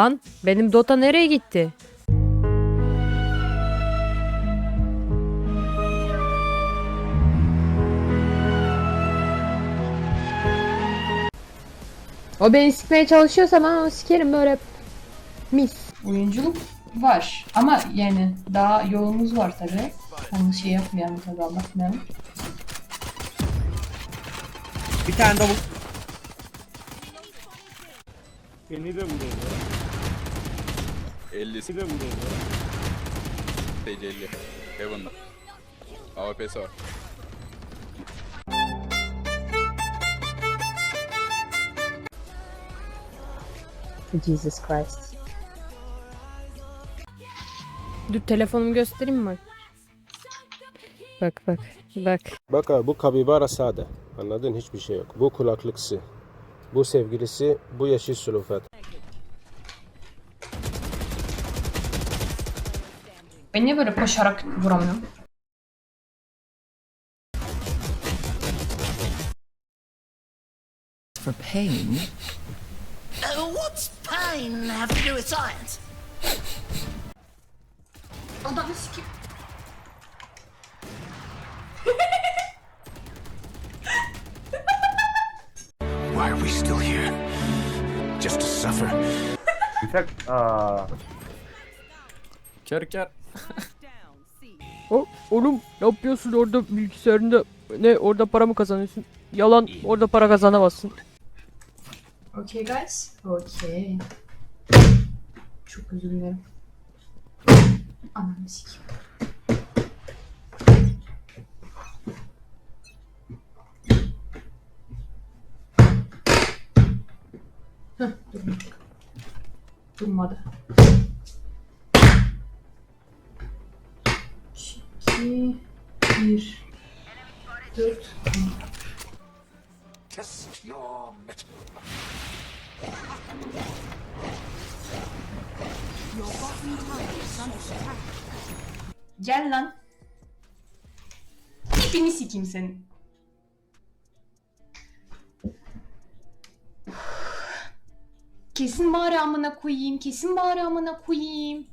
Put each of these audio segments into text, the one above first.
Lan benim Dota nereye gitti? O beni sikmeye çalışıyorsa ben onu sikerim böyle mis. Oyunculuk var ama yani daha yolumuz var tabi. Onu şey yapmayalım tabi anlatmayalım. Bir tane double. Beni de vuruyor. 50 Beni de vuruyor. stage 50. Heaven'da. AWP'si var. Jesus Christ. Dur telefonumu göstereyim mi? Bak bak bak. Bak abi bu kabibara sade. Anladın hiçbir şey yok. Bu kulaklıksı. Bu sevgilisi, bu yeşil sulufat. Ben niye böyle koşarak vuramıyorum? for pain. Uh, what's pain have to do with science? Adamı sikim. Why are we still here? Just to suffer? Bıçak. Aa. Ker ker. O, oğlum ne yapıyorsun orada bilgisayarında? Ne orada para mı kazanıyorsun? Yalan orada para kazanamazsın. Okay guys. Okay. Çok özür dilerim. Ananı sikeyim. Heh, dur. Durmadı. İki, bir, dört, Test your metal. Gel lan. Tipini sikeyim senin. Kesin bari amına koyayım. Kesin bari amına koyayım.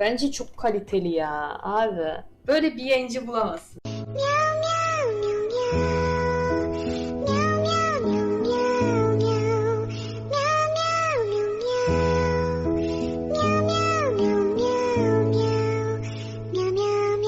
Bence çok kaliteli ya abi. Böyle bir yayıncı bulamazsın.